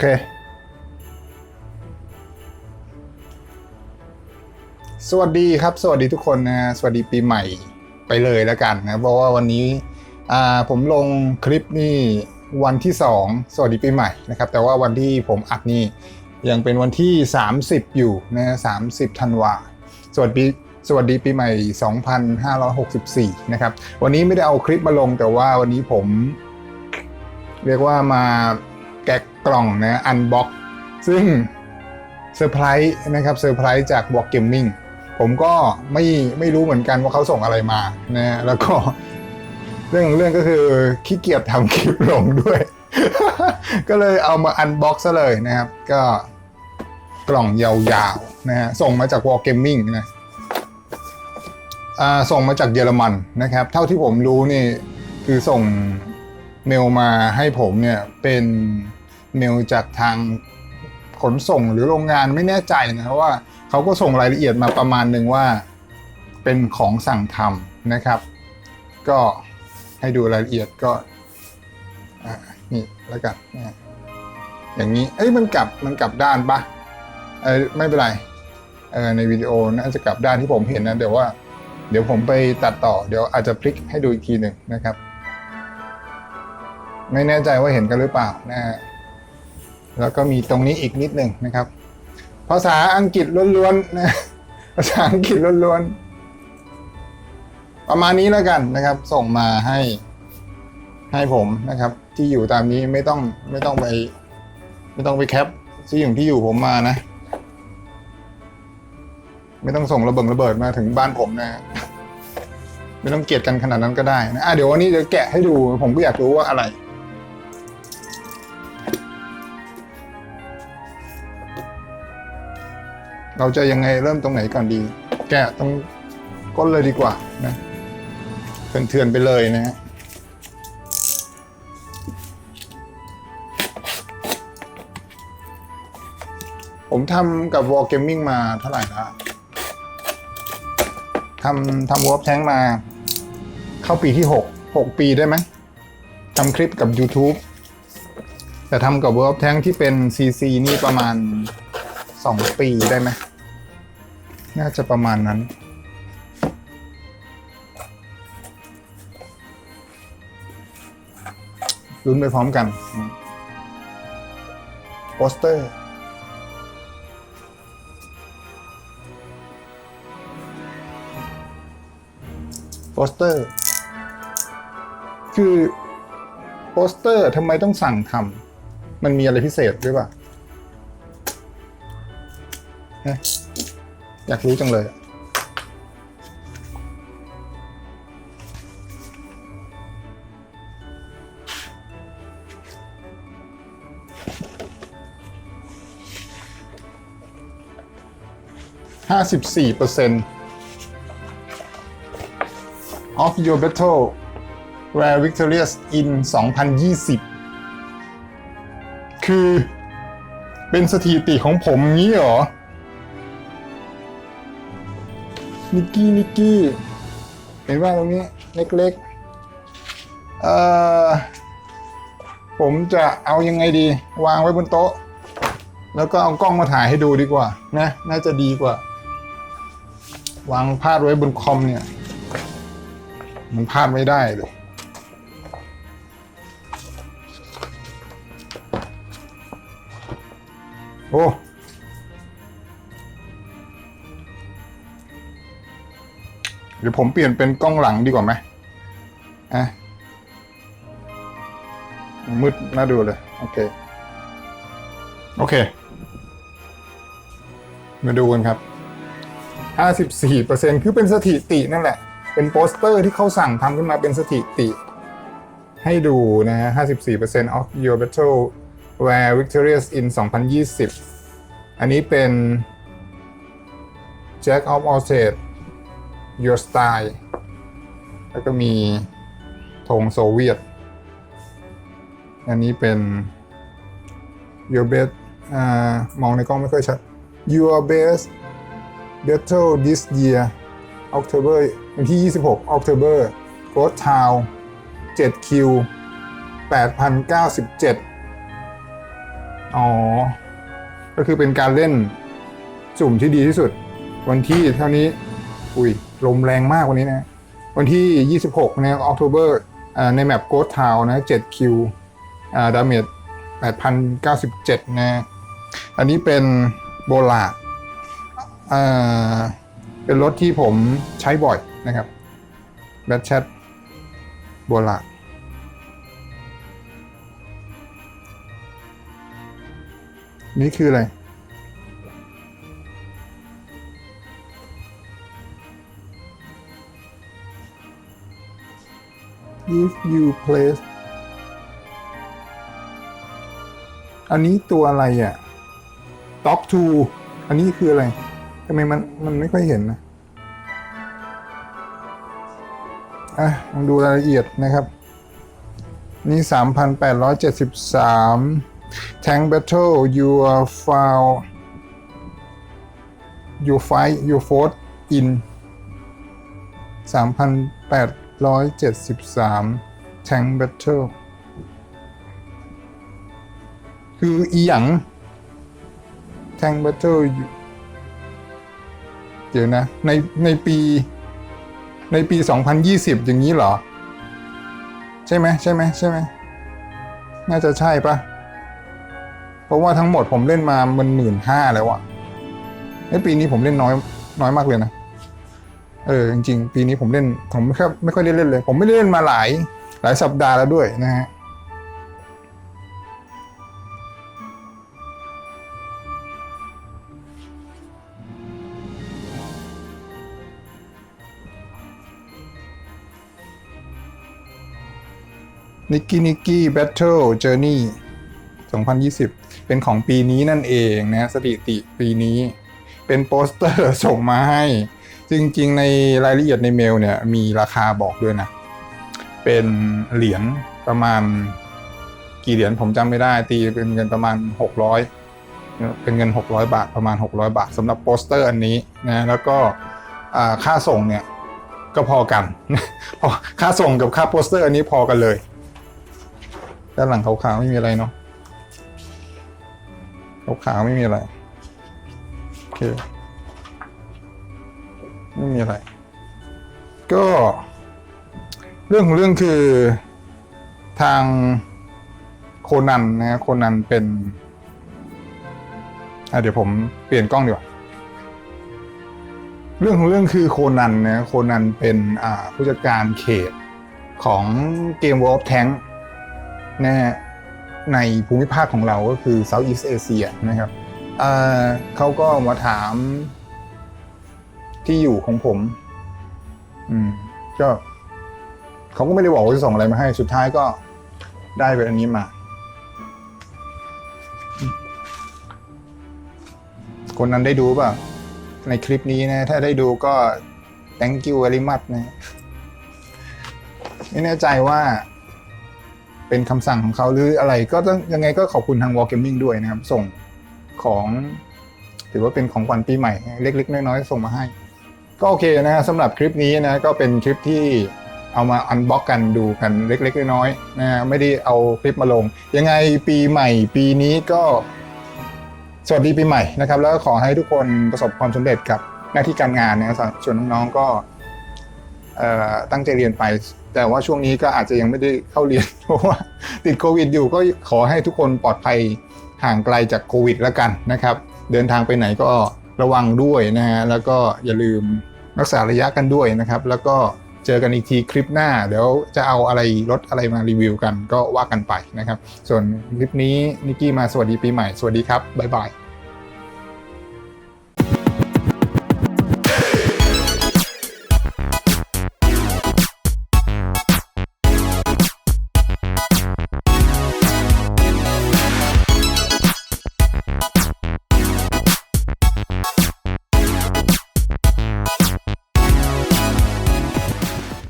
เค สวัสดีครับ สวัสดีทุกคนนะสวัสดีปีใหม่ไปเลยแล้วกันนะ เพราะว่าวันนี้ผมลงคลิปนี่วันที่ 2 สวัสดีปีใหม่นะครับ แต่ว่าวันที่ผมอัดนี่ยังเป็นวันที่ 30 อยู่นะ30ธันวาสวัสดีสวัสดีปีใหม่ 2564 นะครับ วันนี้ไม่ได้เอาคลิปมาลงแต่ว่าวันนี้ผม เรียกว่ามาแกะ กล่องนะอันบ็อกซึ่งเซอร์ไพรส์นะครับเซอร์ไพรส์จาก Walk Gaming ผมก็ไม่ไม่รู้เหมือนกันว่าเขาส่งอะไรมานะแล้วก็เรื่องเรื่องก็คือขี้เกียจทำคลิปลงด้วย ก็เลยเอามาอันบ็อกซะเลยนะครับ ก็กล่องยาวๆนะฮะส่งมาจาก Walk Gaming นะส่งมาจากเยอรมันนะครับ เท่าที่ผมรู้นี่คือส่งเมลมาให้ผมเนี่ยเป็น เมลจากทางขนส่งหรือโรงงานไม่แน่ใจนะครับว่าเขาก็ส่งรายละเอียดมาประมาณหนึ่งว่าเป็นของสั่งทำนะครับ ก็ให้ดูรายละเอียดก็นี่แล้วกันอย่างนี้เอ้ยมันกลับมันกลับด้านปะเออไม่เป็นไรเออในวิดีโอน่าจะกลับด้านที่ผมเห็นนะเดี๋ยวว่า เดี๋ยวผมไปตัดต่อเดี๋ยวอาจจะพลิกให้ดูอีกทีหนึ่งนะครับ ไม่แน่ใจว่าเห็นกันหรือเปล่านะฮะ แล้วก็มีตรงนี้อีกนิดหนึ่งนะครับ ภาษาอังกฤษล้วนๆนะภาษาอังกฤษล้วนๆประมาณนี้แล้วกันนะครับ ส่งมาให้ให้ผมนะครับ ที่อยู่ตามนี้ไม่ต้องไม่ต้องไป ไม่ต้องไปแคปที่อยู่ที่อยู่ผมมานะ ไม่ต้องส่งระเบิดระเบิดมาถึงบ้านผมนะไม่ต้องเกลียดกันขนาดนั้นก็ได้นะะเดี๋ยววันนี้จะแกะให้ดูผมก็อยากรู้ว่าอะไร เราจะยังไงเริ่มตรงไหนก่อนดี แกะตรงก้นเลยดีกว่านะเถื่อนๆไปเลยนะฮะผมทำกับ War Gaming มาเท่าไหร่แล้วทำทำ Warp Tank มา เข้าปีที่ 6 6 ปีได้ไหมทำคลิปกับ YouTube แต่ทำกับ Warp Tank ที่เป็น CC นี่ประมาณ 2 ปีได้ไหม น่าจะประมาณนั้น ลุ้นไปพร้อมกัน โปสเตอร์โปสเตอร์ คือโปสเตอร์ทำไมต้องสั่งทำมันมีอะไรพิเศษด้วยป่ะ อยากรู้จังเลยอะห้าสิบสี่เปอร์เซ็นต์ of your battle were victorious in 2020 คือเป็นสถิติของผมงี้เหรอ นิกกี้นิกกี้ เห็นว่าตรงนี้เล็กๆ เอ่อ ผมจะเอายังไงดี วางไว้บนโต๊ะ แล้วก็เอากล้องมาถ่ายให้ดูดีกว่า นะ น่าจะดีกว่า วางพาดไว้บนคอมเนี่ย มันพลาดไม่ได้เลยโอ้ ดี๋ยวผมเปลี่ยนเป็นกล้องหลังดีกว่าไหมอะมืดน่าดูเลย โอเค โอเค มาดูกันครับ 54%คือเป็นสถิตินั่นแหละ เป็นโปสเตอร์ที่เขาสั่งทำขึ้นมาเป็นสถิติ ให้ดูนะฮะ 54% of your battle were victorious in 2020 อันนี้เป็น Jack of all trades your style แล้วก็มีธงโซเวียต อันนี้เป็น your best อ่ามองในกล้องไม่ค่อยชัด your best battle this year October วันที่ 26 October Ghost Town 7คิว8,097 อ๋อ ก็คือเป็นการเล่นสุ่มที่ดีที่สุด วันที่เท่านี้ อุ้ยลมแรงมากวันนี้นะ วันที่ 26นะออกโทเบอร์ในแมปโกดทาวนะ7คิวดาเมจ8,097 นะ อันนี้เป็นโบลาดอ่าเป็นรถที่ผมใช้บ่อยนะครับแบทแชทโบลาดนี่คืออะไร if you place อันนี้ตัวอะไรอะ top two อันนี้คืออะไรทำไมมันมันไม่ค่อยเห็นนะอะลองดูรายละเอียดนะครับ นี่ 3,873 tank battle you are foul you fight you fought in 3,873 tank battle คืออีหยัง tank battle อยู่เดี๋ยวนะ ในในปีในปี 2020 อย่างนี้เหรอ ใช่ไหมใช่ไหมใช่ไหมน่าจะใช่ปะเพราะว่าทั้งหมดผมเล่นมามันหมื่นห้าแล้วอะในปีนี้ผมเล่นน้อยน้อยมากเลยนะ เออจริงๆ ปีนี้ผมเล่นผมไม่ค่อยไม่ค่อยได้เล่นเลย ผมไม่ได้เล่นมาหลายหลายสัปดาห์แล้วด้วยนะฮะนิกกี้นิกกี้แบทเทิลเจอร์นี่2020 เป็นของปีนี้นั่นเองนะสถิติปีนี้ เป็นโปสเตอร์ส่งมาให้ จริงๆ ในรายละเอียดในเมลเนี่ยมีราคาบอกด้วยนะ เป็นเหรียญประมาณ กี่เหรียญผมจำไม่ได้ ตีเป็นเงินประมาณ 600 เป็นเงิน 600 บาทประมาณ 600 บาทสำหรับโปสเตอร์อันนี้นะแล้วก็ค่าส่งเนี่ยก็พอกันพอค่าส่งกับค่าโปสเตอร์อันนี้พอกันเลยด้านหลังขาวๆไม่มีอะไรเนาะขาวๆไม่มีอะไรโอเค ไม่มีอะไร ก็ เรื่องของเรื่องคือทางโคนันนะโคนันเป็นอะเดี๋ยวผมเปลี่ยนกล้องดีกว่าเรื่องของเรื่องคือโคนันนะโคนันเป็นผู้จัดการเขตของเกม World of Tank นะฮะในภูมิภาคของเราก็คือ Southeast Asia นะครับเขาก็มาถาม ที่อยู่ของผม อืม ก็เขาก็ไม่ได้บอกว่าจะส่งอะไรมาให้ สุดท้ายก็ได้เป็นอันนี้มา คนนั้นได้ดูเปล่าในคลิปนี้นะ ถ้าได้ดูก็ thank you very much นะ ไม่แน่ใจว่า เป็นคำสั่งของเขาหรืออะไร ก็ต้องยังไงก็ขอบคุณทาง War Gaming ด้วยนะครับ ส่งของ ถือว่าเป็นของขวัญปีใหม่ เล็ก ๆ น้อย ๆ ส่งมาให้ ก็โอเคนะฮะสำหรับคลิปนี้นะก็เป็นคลิปที่เอามาอันบ็อกกันดูกันเล็กๆน้อยๆนะไม่ได้เอาคลิปมาลง ยังไงปีใหม่ปีนี้ก็ สวัสดีปีใหม่นะครับ แล้วก็ขอให้ทุกคนประสบความสำเร็จกับหน้าที่การงานนะครับส่วนน้องๆก็ตั้งใจเรียนไป แต่ว่าช่วงนี้ก็อาจจะยังไม่ได้เข้าเรียนเพราะว่าติดโควิดอยู่ก็ขอให้ทุกคนปลอดภัยห่างไกลจากโควิดแล้วกันนะครับ เดินทางไปไหนก็ ระวังด้วยนะฮะแล้วก็อย่าลืมรักษาระยะกันด้วยนะครับ แล้วก็เจอกันอีกทีคลิปหน้า เดี๋ยวจะเอาอะไรรถอะไรมารีวิวกันก็ว่ากันไปนะครับ ส่วนคลิปนี้นิกกี้มาสวัสดีปีใหม่สวัสดีครับบ๊ายบาย